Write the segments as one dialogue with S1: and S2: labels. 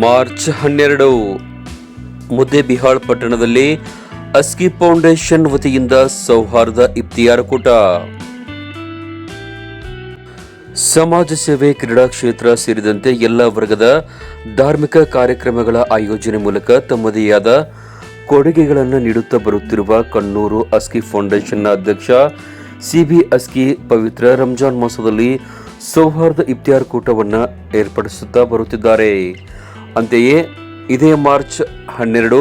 S1: March ಹನ್ನೆರಡು ಮುದ್ದೆಬಿಹಾಳ್ ಪಟ್ಟಣದಲ್ಲಿ ಅಸ್ಕಿ foundation ವತಿಯಿಂದ ಸೌಹಾರ್ದ ಇಫ್ತಿಯಾರ್ ಕೂಟ. ಸಮಾಜ ಸೇವೆ ಕ್ರೀಡಾ ಕ್ಷೇತ್ರ ಸೇರಿದಂತೆ ಎಲ್ಲ ವರ್ಗದ ಧಾರ್ಮಿಕ ಕಾರ್ಯಕ್ರಮಗಳ ಆಯೋಜನೆ ಮೂಲಕ ತಮ್ಮದೇ ಆದ ಕೊಡುಗೆಗಳನ್ನು ನೀಡುತ್ತಾ ಬರುತ್ತಿರುವ ಕಣ್ಣೂರು ಅಸ್ಕಿ ಫೌಂಡೇಶನ್ನ ಅಧ್ಯಕ್ಷ ಸಿಬಿ ಅಸ್ಕಿ ಪವಿತ್ರ ರಂಜಾನ್ ಮಾಸದಲ್ಲಿ ಸೌಹಾರ್ದ ಇಫ್ತಿಯಾರ್ ಕೂಟವನ್ನು ಏರ್ಪಡಿಸುತ್ತಾ ಬರುತ್ತಿದ್ದಾರೆ. ಅಂತೆಯೇ ಇದೇ ಮಾರ್ಚ್ ಹನ್ನೆರಡು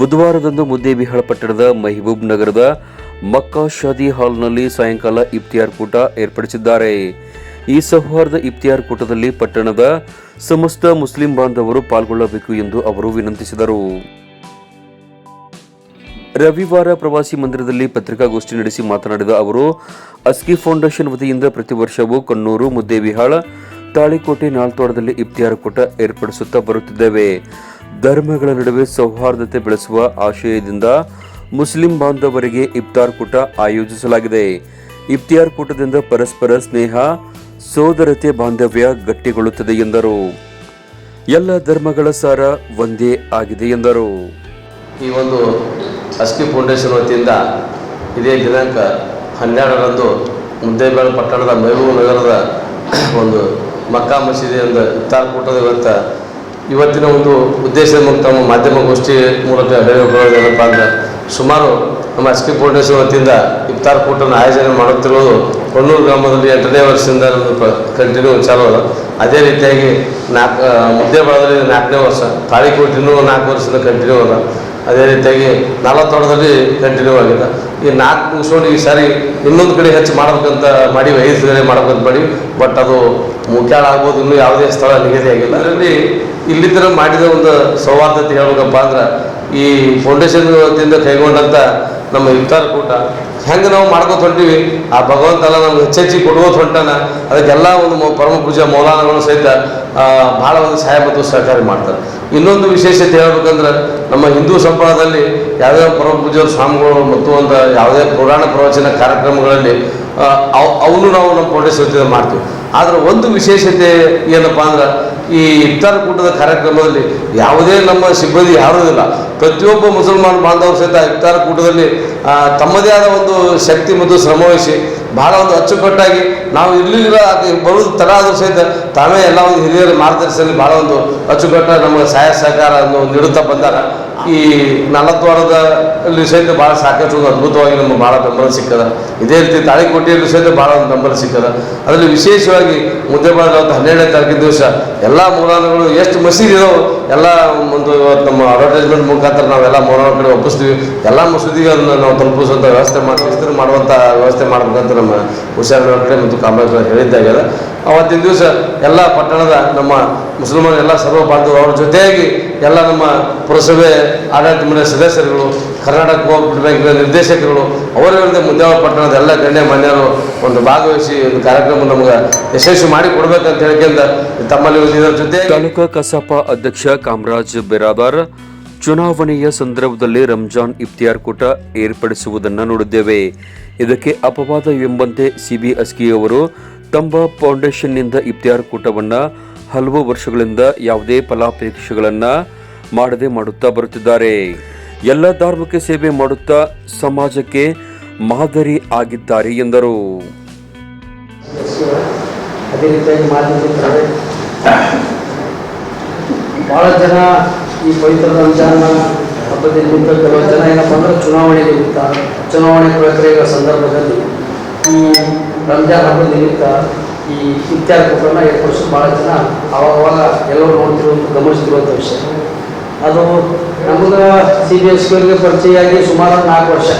S1: ಬುಧವಾರದಂದು ಮುದ್ದೇಬಿಹಾಳ ಪಟ್ಟಣದ ಮೆಹಬೂಬ್ ನಗರದ ಮಕ್ಕಾ ಶಾದಿ ಹಾಲ್ನಲ್ಲಿ ಸಾಯಂಕಾಲ ಇಫ್ತಿಯಾರ್ ಕೂಟ ಏರ್ಪಡಿಸಿದ್ದಾರೆ. ಈ ಸೌಹಾರ್ದ ಇಫ್ತಿಯಾರ್ ಕೂಟದಲ್ಲಿ ಪಟ್ಟಣದ ಸಮಸ್ತ ಮುಸ್ಲಿಂ ಬಾಂಧವರು ಪಾಲ್ಗೊಳ್ಳಬೇಕು ಎಂದು ಅವರು ವಿನಂತಿಸಿದರು. ರವಿವಾರ ಪ್ರವಾಸಿ ಮಂದಿರದಲ್ಲಿ ಪತ್ರಿಕಾಗೋಷ್ಠಿ ನಡೆಸಿ ಮಾತನಾಡಿದ ಅವರು, ಅಸ್ಕಿ ಫೌಂಡೇಶನ್ ವತಿಯಿಂದ ಪ್ರತಿ ವರ್ಷವೂ ಕಣ್ಣೂರು ಮುದ್ದೇಬಿಹಾಳ ತಾಳಿಕೋಟೆ ನಾಲ್ತೋಡದಲ್ಲಿ ಇಫ್ತಿಯಾರ್ ಕೂಟ ಏರ್ಪಡಿಸುತ್ತಾ ಬರುತ್ತಿದ್ದೇವೆ. ಧರ್ಮಗಳ ನಡುವೆ ಸೌಹಾರ್ದತೆ ಬೆಳೆಸುವ ಆಶಯದಿಂದ ಮುಸ್ಲಿಂ ಬಾಂಧವರಿಗೆ ಇಫ್ತಾರ್ ಕೂಟ ಆಯೋಜಿಸಲಾಗಿದೆ. ಇಫ್ತಿಯಾರ್ ಕೂಟದಿಂದ ಪರಸ್ಪರ ಸ್ನೇಹ, ಸೋದರತೆ ಬಾಂಧವ್ಯ ಗಟ್ಟಿಗೊಳ್ಳುತ್ತದೆ ಎಂದರು. ಎಲ್ಲ ಧರ್ಮಗಳ ಸಾರ ಒಂದೇ ಆಗಿದೆ ಎಂದರು.
S2: ಈ ಒಂದು ಅಸ್ಕಿ ಫೌಂಡೇಶನ್ ವತಿಯಿಂದ ಇದೇ ದಿನಾಂಕ ಹನ್ನೆರಡರಂದು ಮುದ್ದೇಬೇಳ ಪಟ್ಟಣದ ಮೈಬೂರು ನಗರದ ಒಂದು ಮಕ್ಕಾ ಮಸೀದಿಯಿಂದ ಇಫ್ತಾರ್ ಕೂಟದ ಇವತ್ತು ಇವತ್ತಿನ ಒಂದು ಉದ್ದೇಶದ ಮೂಲಕ ತಮ್ಮ ಮಾಧ್ಯಮಗೋಷ್ಠಿ ಮೂಲಕ ಹೇಳಿಕೊಳ್ಳೋದೇನಪ್ಪ ಅಂದ್ರೆ ಸುಮಾರು ನಮ್ಮ ಎಸ್ ಕೆ ಪೂರ್ಣೇಶ್ವರ ವತಿಯಿಂದ ಇಫ್ತಾರ್ ಆಯೋಜನೆ ಮಾಡುತ್ತಿರುವುದು ಕೊಣ್ಣೂರು ಗ್ರಾಮದಲ್ಲಿ ಎಂಟನೇ ವರ್ಷದಿಂದ ನಮ್ಮದು ಕಂಟಿನ್ಯೂ ಚಾಲು ಅದ. ಅದೇ ರೀತಿಯಾಗಿ ನಾಲ್ಕು ಮುದ್ದೇಬೇಳದಲ್ಲಿ ನಾಲ್ಕನೇ ವರ್ಷ ತಾಳಿಕೋಟಿನೂ ನಾಲ್ಕು ವರ್ಷದಿಂದ ಕಂಟಿನ್ಯೂ ಅದ. ಅದೇ ರೀತಿಯಾಗಿ ನಾಲ್ವತ್ತೊಡದಲ್ಲಿ ಕಂಟಿನ್ಯೂ ಆಗಿದೆ. ಈ ನಾಲ್ಕು ಮುಗಿಸ್ಕೊಂಡು ಈ ಸಾರಿ ಇನ್ನೊಂದು ಕಡೆ ಹೆಚ್ಚು ಮಾಡಬೇಕಂತ ಮಾಡಿ, ಐದು ಕಡೆ ಮಾಡ್ಬೇಕಂತ ಮಾಡಿ ಬಟ್ ಅದು ಮುಖ್ಯಾಳ ಆಗ್ಬೋದು ಇನ್ನೂ ಯಾವುದೇ ಸ್ಥಳ ನಿಗದಿ ಆಗಿಲ್ಲ. ಅದರಲ್ಲಿ ಇಲ್ಲಿದ್ದರ ಮಾಡಿದ ಒಂದು ಸೌಹಾರ್ದತೆ ಹೇಳ್ಬೇಕಪ್ಪ ಅಂದ್ರೆ, ಈ ಫೌಂಡೇಶನ್ ವತಿಯಿಂದ ಕೈಗೊಂಡಂಥ ನಮ್ಮ ಇಫ್ತಾರ್ ಕೂಟ, ಹೆಂಗೆ ನಾವು ಮಾಡ್ಕೋತ ಹೊಂಟೀವಿ, ಆ ಭಗವಂತನ ನಮ್ಗೆ ಹೆಚ್ಚೆಚ್ಚಿ ಕೊಡುವುದು ಹೊಂಟಾನ, ಅದಕ್ಕೆಲ್ಲ ಒಂದು ಪರಮ ಪೂಜಾ ಮೌಲಾನಗಳು ಸಹಿತ ಭಾಳ ಒಂದು ಸಹಾಯ ಮತ್ತು ಸಹಕಾರಿ ಮಾಡ್ತಾರೆ. ಇನ್ನೊಂದು ವಿಶೇಷತೆ ಹೇಳ್ಬೇಕಂದ್ರೆ ನಮ್ಮ ಹಿಂದೂ ಸಂಪ್ರದಾಯದಲ್ಲಿ ಯಾವ್ಯಾವ ಪರಮ ಸ್ವಾಮಿಗಳು ಮತ್ತು ಒಂದು ಯಾವುದೇ ಪುರಾಣ ಪ್ರವಚನ ಕಾರ್ಯಕ್ರಮಗಳಲ್ಲಿ ಅವನು ನಾವು ನಮ್ಮ ವತಿಯಿಂದ ಮಾಡ್ತೀವಿ. ಆದರೆ ಒಂದು ವಿಶೇಷತೆ ಏನಪ್ಪ ಅಂದ್ರೆ ಈ ಇಫ್ತಾರ್ ಕೂಟದ ಕಾರ್ಯಕ್ರಮದಲ್ಲಿ ಯಾವುದೇ ನಮ್ಮ ಸಿಬ್ಬಂದಿ ಯಾರೂ ಇಲ್ಲ. ಪ್ರತಿಯೊಬ್ಬ ಮುಸಲ್ಮಾನ್ ಬಾಂಧವರು ಸಹಿತ ಇಫ್ತಾರ್ ಕೂಟದಲ್ಲಿ ತಮ್ಮದೇ ಆದ ಒಂದು ಶಕ್ತಿ ಮತ್ತು ಶ್ರಮವಹಿಸಿ ಬಹಳ ಒಂದು ಅಚ್ಚುಕಟ್ಟಾಗಿ ನಾವು ಇರ್ಲಿಲ್ಲ ಬರೋದು ತಡ ಆದರೂ ಸಹಿತ ತಾವೇ ಎಲ್ಲ ಒಂದು ಹಿರಿಯರ ಮಾರ್ಗದರ್ಶನ ಬಹಳ ಒಂದು ಅಚ್ಚುಕಟ್ಟಾಗಿ ನಮಗೆ ಸಹಾಯ ಸಹಕಾರ ಅನ್ನು ನೀಡುತ್ತಾ ಬಂದಾರ ಈ ನಾಲ್ಕು ವಾರದಲ್ಲಿ ಸಹಿತ ಭಾಳ ಸಾಕಷ್ಟು ಒಂದು ಅದ್ಭುತವಾಗಿ ನಮಗೆ ಭಾಳ ಬೆಂಬಲ ಸಿಕ್ಕದ. ಇದೇ ರೀತಿ ತಾಳಿಕೋಟೆಯಲ್ಲಿ ಸಹಿತ ಭಾಳ ಒಂದು ಬೆಂಬಲ ಸಿಕ್ಕದ. ಅದರಲ್ಲಿ ವಿಶೇಷವಾಗಿ ಮುದ್ದೆಬಾಳ ಒಂದು ಹನ್ನೆರಡನೇ ತಾರೀಕಿನ ದಿವಸ ಎಲ್ಲ ಮೂಲಗಳು ಎಷ್ಟು ಮಸೀದಿ ಇದಾವೆ ಎಲ್ಲ ಒಂದು ನಮ್ಮ ಅಡ್ವರ್ಟೈಸ್ಮೆಂಟ್ ಮುಖಾಂತರ ನಾವೆಲ್ಲ ಮೌಲಾನ ಕಡೆ ಒಪ್ಪಿಸ್ತೀವಿ. ಎಲ್ಲ ಮಸೂದಿಗೆ ನಾವು ತಲುಪಿಸುವಂಥ ವ್ಯವಸ್ಥೆ ಮಾಡಿ, ವಿಸ್ತರಣೆ ಮಾಡುವಂಥ ವ್ಯವಸ್ಥೆ ಮಾಡಬೇಕಂತ ನಮ್ಮ ಹುಷಾರ ಕಡೆ ಮತ್ತು ಕಾಂಗ್ರೆಸ್ ಹೇಳಿದ್ದಾಗ್ಯದ. ಅವತ್ತಿನ ದಿವಸ ಎಲ್ಲ ಪಟ್ಟಣದ ನಮ್ಮ ಮುಸಲ್ಮಾನ ಎಲ್ಲ ಸರ್ವ ಬಾಂಧವರು ಅವ್ರ ಜೊತೆಯಾಗಿ ಎಲ್ಲ ನಮ್ಮ ಪುರಸಭೆ ಆಡಳಿತ ಮಂಡಳಿ ಸದಸ್ಯರುಗಳು, ಕರ್ನಾಟಕ ಕೋಆಪರೇಟಿವ್ ಬ್ಯಾಂಕಿನ ನಿರ್ದೇಶಕರುಗಳು ಅವರಿಂದ ಮುಂದಾವ ಪಟ್ಟಣದ ಎಲ್ಲ ಗಣ್ಯ ಮಾನ್ಯರು ಒಂದು ಭಾಗವಹಿಸಿ ಒಂದು ಕಾರ್ಯಕ್ರಮ ನಮ್ಗೆ ಯಶಸ್ವಿ ಮಾಡಿ ಕೊಡ್ಬೇಕಂತ ಹೇಳ್ಕೊಂಡ ತಮ್ಮಲ್ಲಿ ಇದರ ಜೊತೆ
S1: ತಾಲೂಕ ಕಸಾಪ ಅಧ್ಯಕ್ಷ ಕಾಮರಾಜ್ ಬೆರಾದಾರ್ ಚುನಾವಣೆಯ ಸಂದರ್ಭದಲ್ಲಿ ರಂಜಾನ್ ಇಫ್ತಿಯಾರ್ ಕೂಟ ಏರ್ಪಡಿಸುವುದನ್ನು ನೋಡಿದ್ದೇವೆ. ಇದಕ್ಕೆ ಅಪವಾದ ಎಂಬಂತೆ ಸಿಬಿ ಅಸ್ಕಿ ತಮ್ಮ ಫೌಂಡೇಶನ್ನಿಂದ ಇಫ್ತಿಯಾರ್ ಕೂಟವನ್ನ ಹಲವು ವರ್ಷಗಳಿಂದ ಯಾವುದೇ ಫಲಾಪೇಕ್ಷೆಗಳನ್ನ ಮಾಡದೆ ಮಾಡುತ್ತಾ ಬರುತ್ತಿದ್ದಾರೆ. ಎಲ್ಲ ಧಾರ್ಮಿಕ ಸೇವೆ ಮಾಡುತ್ತಾ ಸಮಾಜಕ್ಕೆ ಮಾದರಿ ಆಗಿದ್ದಾರೆ ಎಂದರು.
S3: ಅದೇ ರೀತಿಯಾಗಿ ಮಾಧ್ಯಮಿದ್ದಾರೆ ಭಾಳ ಜನ ಈ ಪವಿತ್ರ ರಂಜಾನ್ ಹಬ್ಬದಲ್ಲಿ ಜನ ಏನಪ್ಪ ಅಂದ್ರೆ ಚುನಾವಣೆಗೆ ನಿಮಿತ್ತ ಚುನಾವಣೆ ಪ್ರಕ್ರಿಯೆಗಳ ಸಂದರ್ಭದಲ್ಲಿ ಈ ರಂಜಾನ್ ಹಬ್ಬದ ನಿಮಿತ್ತ ಈ ಇತ್ಯಾದಿ ಎರಡು ವರ್ಷ ಭಾಳ ಜನ ಅವಾಗವಾಗ ಎಲ್ಲರೂ ನೋಡ್ತಿರುವಂಥ ಗಮನಿಸ್ತಿರುವಂಥ ವಿಷಯ. ಅದು ನಮಗೆ ಸಿ ಬಿ ಎಸ್ ಸ್ಕೂಲ್ಗೆ ಪರಿಚಯ ಆಗಿ ಸುಮಾರು ನಾಲ್ಕು ವರ್ಷ.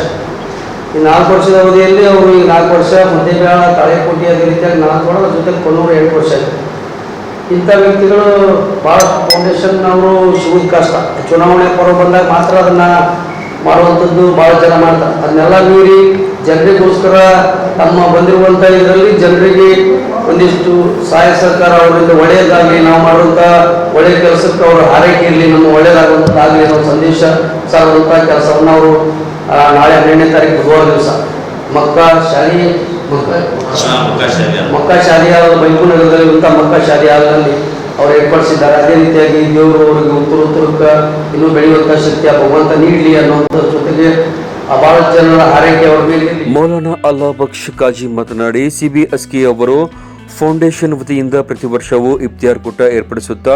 S3: ಈ ನಾಲ್ಕು ವರ್ಷದ ಅವಧಿಯಲ್ಲಿ ಅವರು ಈ ನಾಲ್ಕು ವರ್ಷ ಮಧ್ಯಬೇಳ ತಾಳೆಕೋಟೆ ಅದೇ ರೀತಿಯಾಗಿ ನಾಲ್ಕು ವರ್ಷ ಜೊತೆ ಕೊನ್ನೂರು ಎರಡು ವರ್ಷ ಇಂಥ ವ್ಯಕ್ತಿಗಳು ಭಾಳ ಫೌಂಡೇಶನ್ ಅವರು ಸಿಗೋದು ಕಷ್ಟ ಚುನಾವಣೆ ಪರ್ವ ಬಂದಾಗ ಮಾತ್ರ ಅದನ್ನು ಮಾಡುವಂಥದ್ದು ಭಾಳ ಜನ ಮಾಡ್ತಾರೆ. ಅದನ್ನೆಲ್ಲ ಮೀರಿ ಜನರಿಗೋಸ್ಕರ ತಮ್ಮ ಬಂದಿರುವಂಥ ಇದರಲ್ಲಿ ಜನರಿಗೆ ಒಂದಿಷ್ಟು ಸಹಾಯ ಸರ್ಕಾರ ಅವರಿಂದ ಒಳ್ಳೆಯದಾಗಲಿ ನಾವು ಮಾಡುವಂಥ ಒಳ್ಳೆಯ ಕೆಲಸಕ್ಕೆ ಅವರ ಆರೈಕೆ ಇರಲಿ ನಮ್ಮ ಒಳ್ಳೆಯದಾಗುವಂಥದ್ದಾಗಲಿ ಅನ್ನೋ ಸಂದೇಶ ಸಾರುವಂಥ ಕೆಲಸವನ್ನು ಅವರು ನಾಳೆ ಹನ್ನೆರಡನೇ ತಾರೀಕು ಬುಧವಾರ ದಿವಸ ಮಕ್ಕಳ ಶಾಲಿ ಮಕ್ಕಳ ಮಕ್ಕಾ ಶಾಲಿಯಾದ ಮೈಬೂರು ನಗರದಲ್ಲಿರುವಂಥ ಶಾಲೆ ಶಾಲಿಯಾದಲ್ಲಿ ಅವ್ರು ಏರ್ಪಡಿಸಿದ್ದಾರೆ ಅದೇ ರೀತಿಯಾಗಿ ದೇವರು ಅವರಿಗೆ ಉತ್ತರ ಉತ್ತರಕ್ಕೆ ಇನ್ನೂ ಬೆಳೆಯುವಂಥ ಶಕ್ತಿ ಆ ಭಗವಂತ ನೀಡಲಿ ಅನ್ನುವಂಥ ಜೊತೆಗೆ ಆ ಬಹಳಷ್ಟು ಜನರ ಆರೈಕೆ ಅವ್ರ ಮೇಲೆ ಇರ್ಲಿ.
S1: ಮೌಲಾನಾ ಅಲ್ಲಾ ಬಕ್ಷ್ ಕಾಜಿ ಮಾತನಾಡಿ ಸಿಬಿಎಸ್ಕೆ ಅವರು ಫೌಂಡೇಶನ್ ವತಿಯಿಂದ ಪ್ರತಿ ವರ್ಷವೂ ಇಫ್ತಿಯಾರ್ ಕೂಟ ಏರ್ಪಡಿಸುತ್ತಾ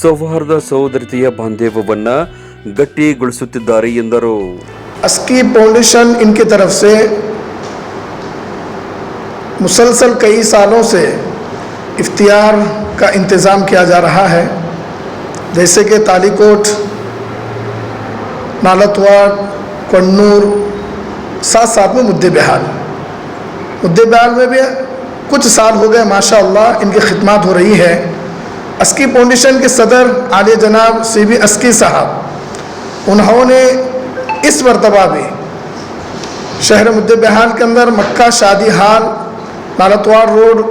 S1: ಸೌಹಾರ್ದ ಸಹೋದರತೆಯ ಬಾಂಧವ್ಯವನ್ನ ಗಟ್ಟಿಗೊಳಿಸುತ್ತಿದ್ದಾರೆ ಎಂದರು
S4: अस्की फाउंडेशन इनकी तरफ से मुसलसल कई सालों से افطیار کا انتظام کیا جا رہا ہے، جیسے کہ تالی کوٹ نالتوار کنور، ساتھ ساتھ میں مدع بحال۔ مدع بحال میں بھی کچھ سال ہو گئے ماشاء اللہ ان کی خدمات ہو رہی ہے اسکی فاؤنڈیشن کے صدر عالیہ جناب سی بی اسکی صاحب، انہوں نے اس مرتبہ بھی شہر مدع بحال کے اندر مکہ شادی حال نالتوار روڈ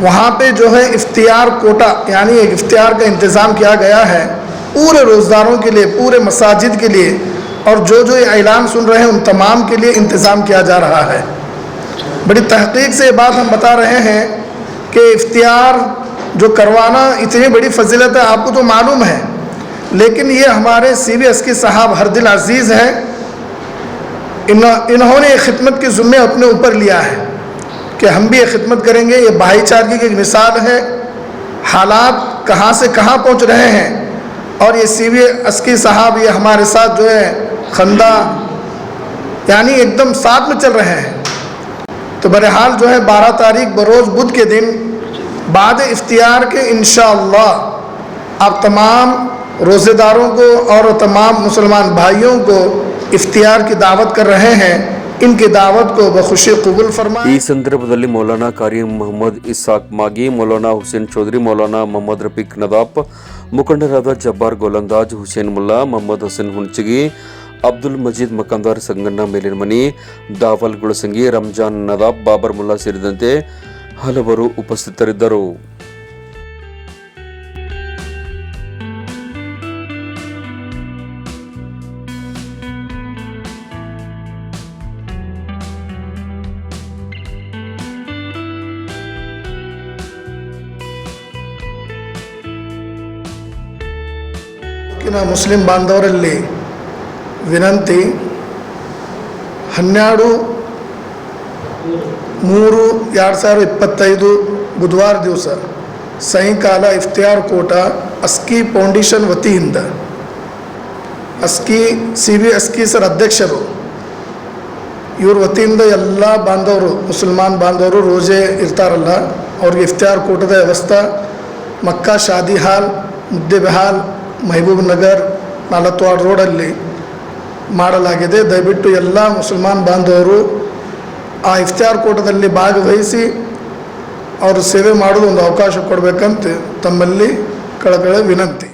S4: وہاں پہ جو ہے افتیار کوٹا یعنی ایک افتیار کا انتظام کیا گیا ہے پورے روزداروں کے لیے، پورے مساجد کے لیے، اور جو جو یہ اعلان سن رہے ہیں، ان تمام کے لیے انتظام کیا جا رہا ہے۔ بڑی تحقیق سے یہ بات ہم بتا رہے ہیں کہ افتیار جو کروانا، اتنی بڑی فضیلت ہے، آپ کو تو معلوم ہے۔ لیکن یہ ہمارے سی بی ایس کے صاحب ہر دل عزیز ہیں۔ انہوں نے خدمت کی ذمہ اپنے اوپر لیا ہے۔ کہ ہم بھی یہ خدمت کریں گے، یہ بھائی چارگی کی ایک مثال ہے۔ حالات کہاں سے کہاں پہنچ رہے ہیں؟ اور یہ سی وی اسکی صاحب یہ ہمارے ساتھ جو ہے، خندہ یعنی ایک دم ساتھ میں چل رہے ہیں۔ تو بہرحال جو ہے، بارہ تاریخ بروز بدھ کے دن بعد اختیار کے انشاءاللہ اللہ آپ تمام روزے داروں کو اور تمام مسلمان بھائیوں کو افتیار کی دعوت کر رہے ہیں۔ इनकी दावत को बखुशी कबूल फरमाएं
S1: ಈ ಸಂದರ್ಭದಲ್ಲಿ ಮೌಲಾನಾ ಕಾರಿಂ ಮೊಹಮ್ಮದ್ ಇಸಾಕ್ ಮಾಗಿ ಮೌಲಾನಾ ಹುಸೇನ್ ಚೌಧರಿ ಮೌಲಾನಾ ಮೊಹಮ್ಮದ್ ರಫೀಕ್ ನದಾಪ್ ಮುಖಂಡರಾದ ಜಬ್ಬಾರ್ ಗೋಲಂದಾಜ್ ಹುಸೇನ್ ಮುಲ್ಲಾ ಮೊಹಮ್ಮದ್ ಹಸನ್ ಹುಣ್ಚಗಿ ಅಬ್ದುಲ್ ಮಜೀದ್ ಮಕಂದಾರ್ ಸಂಗಣ್ಣ ಮೇಲಿನ ಮನಿ ದಾವಲ್ ಗುಳಸಂಗಿ ರಂಜಾನ್ ನದಾಬ್ ಬಾಬರ್ ಮುಲ್ಲಾ ಸೇರಿದಂತೆ ಹಲವರು ಉಪಸ್ಥಿತರಿದ್ದರು
S4: ಇನ್ನು ಮುಸ್ಲಿಂ ಬಾಂಧವರಲ್ಲಿ ವಿನಂತಿ, ಹನ್ನೆರಡು ಮೂರು ಎರಡು ಸಾವಿರದ ಇಪ್ಪತ್ತೈದು ಬುಧವಾರ ದಿವಸ ಸಾಯಂಕಾಲ ಇಫ್ತಿಯಾರ್ ಕೋಟ ಅಸ್ಕಿ ಫೌಂಡೇಶನ್ ವತಿಯಿಂದ Aski C B Aski sir ಅಧ್ಯಕ್ಷರು, ಇವ್ರ ವತಿಯಿಂದ ಎಲ್ಲ ಬಾಂಧವರು, ಮುಸಲ್ಮಾನ್ ಬಾಂಧವರು ರೋಜೆ ಇರ್ತಾರಲ್ಲ, ಅವ್ರಿಗೆ ಇಫ್ತಿಯಾರ್ ಕೂಟದ ವ್ಯವಸ್ಥೆ, ಮಕ್ಕಾ ಶಾದಿ ಹಾಲ್, ಮುದ್ದೆ ಬೆಹಾಲ್ ಮಹಬೂಬ್ ನಗರ್ ನಾಲತ್ವಾಡ್ ರೋಡಲ್ಲಿ ಮಾಡಲಾಗಿದೆ. ದಯವಿಟ್ಟು ಎಲ್ಲ ಮುಸಲ್ಮಾನ್ ಬಾಂಧವರು ಆ ಇಫ್ತಿಯಾರ್ ಕೂಟದಲ್ಲಿ ಭಾಗವಹಿಸಿ ಅವರು ಸೇವೆ ಮಾಡಲು ಒಂದು ಅವಕಾಶ ಕೊಡಬೇಕಂತ ತಮ್ಮಲ್ಲಿ ಕಳಕಳ ವಿನಂತಿ.